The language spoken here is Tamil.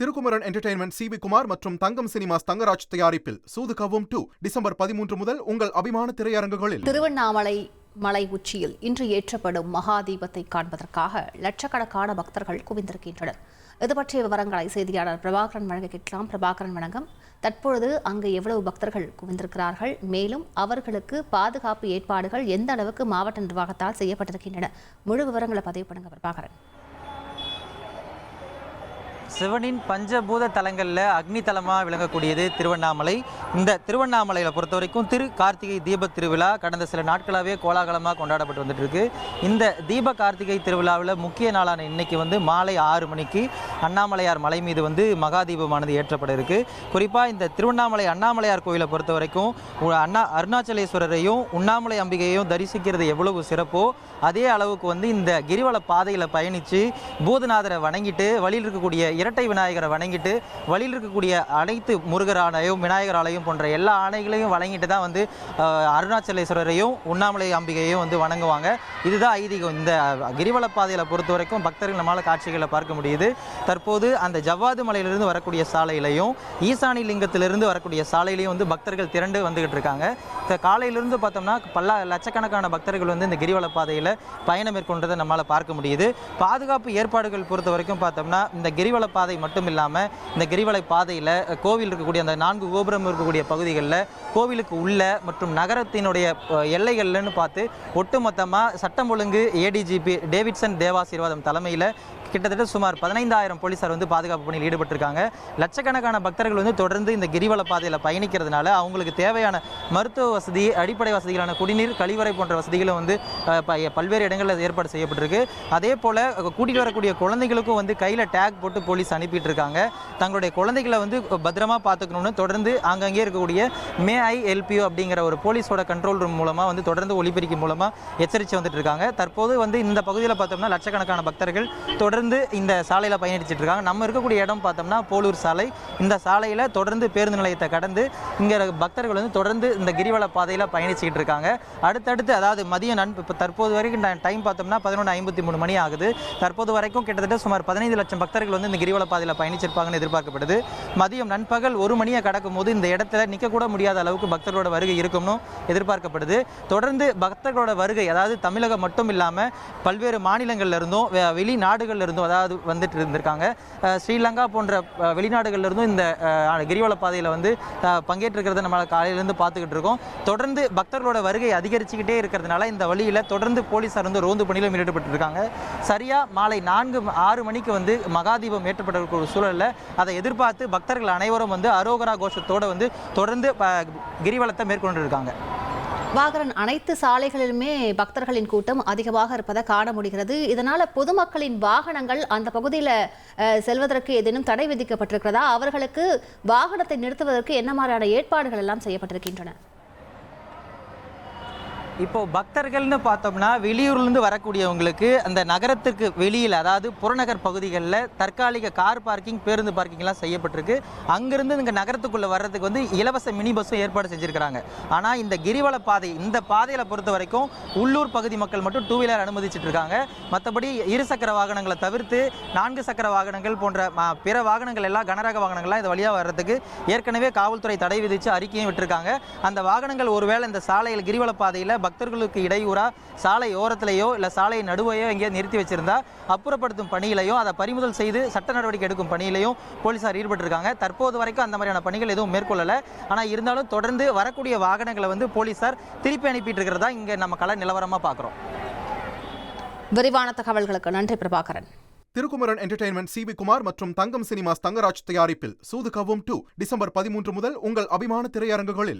Thirukumaran entertainment C V Kumar மற்றும் தங்கம் சினிமாஸ் தங்கராஜ் தயாரிப்பில். சூது கவும் டூ டிசம்பர் பதிமூன்று முதல் உங்கள் அபிமான திரையரங்குகளில். திருவண்ணாமலை மலை உச்சியில் இன்று ஏற்றப்படும் மகா தீபத்தை காண்பதற்காக லட்சக்கணக்கான பக்தர்கள் குவிந்திருக்கின்றனர். இது பற்றிய விவரங்களை செய்தியாளர் பிரபாகரன் வழங்க கேட்கலாம். பிரபாகரன் வணக்கம். தற்பொழுது அங்கு எவ்வளவு பக்தர்கள் குவிந்திருக்கிறார்கள்? மேலும் அவர்களுக்கு பாதுகாப்பு ஏற்பாடுகள் எந்த அளவுக்கு மாவட்ட நிர்வாகத்தால் செய்யப்பட்டிருக்கின்றன? முழு விவரங்களை பதிவு பண்ணுங்க பிரபாகரன். சிவனின் பஞ்சபூத தலங்களில் அக்னி தலமாக விளங்கக்கூடியது திருவண்ணாமலை. இந்த திருவண்ணாமலையில் பொறுத்த வரைக்கும் திரு கார்த்திகை தீப திருவிழா கடந்த சில நாட்களாகவே கோலாகலமாக கொண்டாடப்பட்டு வந்துட்டு இருக்கு இந்த தீப கார்த்திகை திருவிழாவில் முக்கிய நாளான இன்னைக்கு வந்து மாலை ஆறு மணிக்கு அண்ணாமலையார் மலை மீது வந்து மகாதீபமானது ஏற்றப்பட இருக்கு. குறிப்பாக இந்த திருவண்ணாமலை அண்ணாமலையார் கோயிலை பொறுத்த வரைக்கும் அண்ணா அருணாச்சலேஸ்வரரையும் உண்ணாமலை அம்பிகையையும் தரிசிக்கிறது எவ்வளவு சிறப்போ அதே அளவுக்கு வந்து இந்த கிரிவல பாதையில் பயணித்து பூதநாதரை வணங்கிட்டு வழியில் இருக்கக்கூடிய இரட்டை விநாயகரை வணங்கிட்டு வழியில் இருக்கக்கூடிய அனைத்து முருகர் ஆணையும் விநாயகர் ஆலயம் போன்ற எல்லா ஆணைகளையும் வணங்கிட்டு தான் வந்து அருணாச்சலேஸ்வரரையும் உண்ணாமலை அம்பிகையையும் வந்து வணங்குவாங்க. இதுதான் ஐதீகம். இந்த கிரிவல பாதையில் பொறுத்த வரைக்கும் பக்தர்கள் நம்மளால் காட்சிகளை பார்க்க முடியுது. தற்போது அந்த ஜவ்வாது மலையிலிருந்து வரக்கூடிய சாலையிலையும் ஈசானி லிங்கத்திலிருந்து வரக்கூடிய சாலையிலையும் வந்து பக்தர்கள் திரண்டு வந்துகிட்டு இருக்காங்க. இந்த காலையிலிருந்து பார்த்தோம்னா பல லட்சக்கணக்கான பக்தர்கள் வந்து இந்த கிரிவல பாதையில் பயணம் மேற்கொண்டதை நம்மளால் பார்க்க முடியுது. பாதுகாப்பு ஏற்பாடுகள் பொறுத்த வரைக்கும் பார்த்தோம்னா இந்த கிரிவல பாதை மட்டும் இல்லாமல் இந்த கிரிவலை பாதையில் கோவில் இருக்கக்கூடிய அந்த நான்கு கோபுரம் இருக்கக்கூடிய பகுதிகளில் கோவிலுக்கு உள்ள மற்றும் நகரத்தினுடைய எல்லைகள்லன்னு பார்த்து ஒட்டுமொத்தமாக சட்டம் ஒழுங்கு ஏடிஜிபி டேவிட்சன் தேவாசீர்வாதம் தலைமையில் கிட்டத்தட்ட சுமார் பதினைந்தாயிரம் போலீசார் வந்து பாதுகாப்பு பணியில் ஈடுபட்டிருக்காங்க. லட்சக்கணக்கான பக்தர்கள் வந்து தொடர்ந்து இந்த கிரிவல பாதையில் பயணிக்கிறதுனால அவங்களுக்கு தேவையான மருத்துவ வசதி அடிப்படை வசதிகளான குடிநீர் கழிவறை போன்ற வசதிகளும் வந்து ப- பல்வேறு இடங்களில் ஏற்பாடு செய்யப்பட்டிருக்கு. அதே போல் கூட்டிகிட்டு வரக்கூடிய குழந்தைகளுக்கும் வந்து கையில் டேக் போட்டு போலீஸ் அனுப்பிட்டு இருக்காங்க தங்களுடைய குழந்தைகளை வந்து பத்திரமா பார்த்துக்கணும்னு தொடர்ந்து அங்கங்கே இருக்கக்கூடிய மே ஐ எல்பியோ அப்படிங்கிற ஒரு போலீஸோட கண்ட்ரோல் ரூம் மூலமாக வந்து தொடர்ந்து ஒளிபெருக்கி மூலமாக எச்சரித்து வந்துட்டு இருக்காங்க தற்போது வந்து இந்த பகுதியில் பார்த்தோம்னா லட்சக்கணக்கான பக்தர்கள் தொடர்ந்து இந்த சாலையில் பயணிச்சுட்டு இருக்காங்க நம்ம இருக்கக்கூடிய இடம் பார்த்தோம்னா போலூர் சாலை. இந்த சாலையில் தொடர்ந்து பேருந்து நிலையத்தை கடந்து இங்கே பக்தர்கள் வந்து தொடர்ந்து இந்த கிரிவல பாதையில் பயணிச்சுக்கிட்டு இருக்காங்க அடுத்தடுத்து அதாவது மதியம் நண்பு இப்போ தற்போது வரைக்கும் டைம் பார்த்தோம்னா பதினொன்று ஐம்பத்தி மூணு மணி ஆகுது. தற்போது வரைக்கும் கிட்டத்தட்ட சுமார் பதினைந்து லட்சம் பக்தர்கள் வந்து இந்த கிரிவல பாதையில் பயணிச்சிருப்பாங்கன்னு எதிர்பார்க்கப்படுது. மதியம் நண்பகல் ஒரு மணியை கடக்கும் போது இந்த இடத்துல நிற்கக்கூட முடியாத அளவுக்கு பக்தர்களோட வருகை இருக்கும்னு எதிர்பார்க்கப்படுது. தொடர்ந்து பக்தர்களோட வருகை அதாவது தமிழகம் மட்டும் இல்லாமல் பல்வேறு மாநிலங்கள்ல இருந்தும் வெளிநாடுகளில் இருந்தும் அதாவது வந்துட்டு இருந்திருக்காங்க. ஸ்ரீலங்கா போன்ற அஹ், வெளிநாடுகள்ல இருந்தும் இந்த கிரிவல பாதையில் வந்து பங்கேற்றிருக்கிறத நம்ம காலையிலேருந்து பார்த்துக்கிட்டு இருக்கோம். தொடர்ந்து பக்தர்களோட வருகை அதிகரிச்சுக்கிட்டே இருக்கிறதுனால இந்த வழியில் தொடர்ந்து போலீஸார் வந்து ரோந்து பணியிலும் ஈடுபட்டு இருக்காங்க சரியா மாலை நான்கு ஆறு மணிக்கு வந்து மகாதீபம் ஏற்றப்பட்ட ஒரு சூழலில் அதை எதிர்பார்த்து பக்தர்கள் அனைவரும் வந்து அரோகரா கோஷத்தோடு வந்து தொடர்ந்து கிரிவலத்தை மேற்கொண்டு இருக்காங்க வாகரன் அனைத்து சாலைகளிலுமே பக்தர்களின் கூட்டம் அதிகமாக இருப்பதை காண முடிகிறது. இதனால பொதுமக்களின் வாகனங்கள் அந்த பகுதியில் செல்வதற்கு ஏதேனும் தடை விதிக்கப்பட்டிருக்கிறதா? அவர்களுக்கு வாகனத்தை நிறுத்துவதற்கு என்ன மாதிரியான ஏற்பாடுகள் எல்லாம் செய்யப்பட்டிருக்கின்றன? இப்போ பக்தர்கள்னு பார்த்தோம்னா வெளியூர்லேருந்து வரக்கூடியவங்களுக்கு அந்த நகரத்துக்கு வெளியில் அதாவது புறநகர் பகுதிகளில் தற்காலிக கார் பார்க்கிங் பேருந்து பார்க்கிங்லாம் செய்யப்பட்டிருக்கு. அங்கேருந்து இங்கே நகரத்துக்குள்ளே வர்றதுக்கு வந்து இலவச மினி பஸ்ஸும் ஏற்பாடு செஞ்சுருக்கிறாங்க. ஆனால் இந்த கிரிவல பாதை இந்த பாதையில் பொறுத்த வரைக்கும் உள்ளூர் பகுதி மக்கள் மட்டும் டூ வீலர் அனுமதிச்சிட்டு இருக்காங்க மற்றபடி இருசக்கர வாகனங்களை தவிர்த்து நான்கு சக்கர வாகனங்கள் போன்ற பிற வாகனங்கள் எல்லாம் கனரக வாகனங்கள்லாம் இது வழியாக வர்றதுக்கு ஏற்கனவே காவல்துறை தடை விதித்து அறிக்கையும் விட்டுருக்காங்க. அந்த வாகனங்கள் ஒருவேளை இந்த சாலையில் கிரிவல பாதையில் பக்தர்களுக்கு இடையூறா? சாலை ஓரத்திலேயோ இல்லை சாலை நடுவையோ எங்கேயோ நிறுத்தி வச்சிருந்தா அப்புறப்படுத்தும் பணியிலையோ அதை பறிமுதல் செய்து சட்ட நடவடிக்கை எடுக்கும் பணியிலையும் போலீசார் ஈடுபட்டிருக்காங்க. தற்போது வரைக்கும் அந்த மாதிரியான பணிகள் எதுவும் மேற்கொள்ளலை. ஆனால் இருந்தாலும் தொடர்ந்து வரக்கூடிய வாகனங்களை வந்து போலீசார் திருப்பி அனுப்பிட்டு இருக்கிறதா இங்கே நம்ம கள நிலவரமாக பார்க்குறோம் விரிவான தகவல்களுக்கு நன்றி Prabhakaran. Thirukumaran entertainment C V Kumar மற்றும் தங்கம் சினிமாஸ் தங்கராஜ் தயாரிப்பில். சூது கவும் டூ டிசம்பர் பதிமூன்று முதல் உங்கள் அபிமான திரையரங்குகளில்.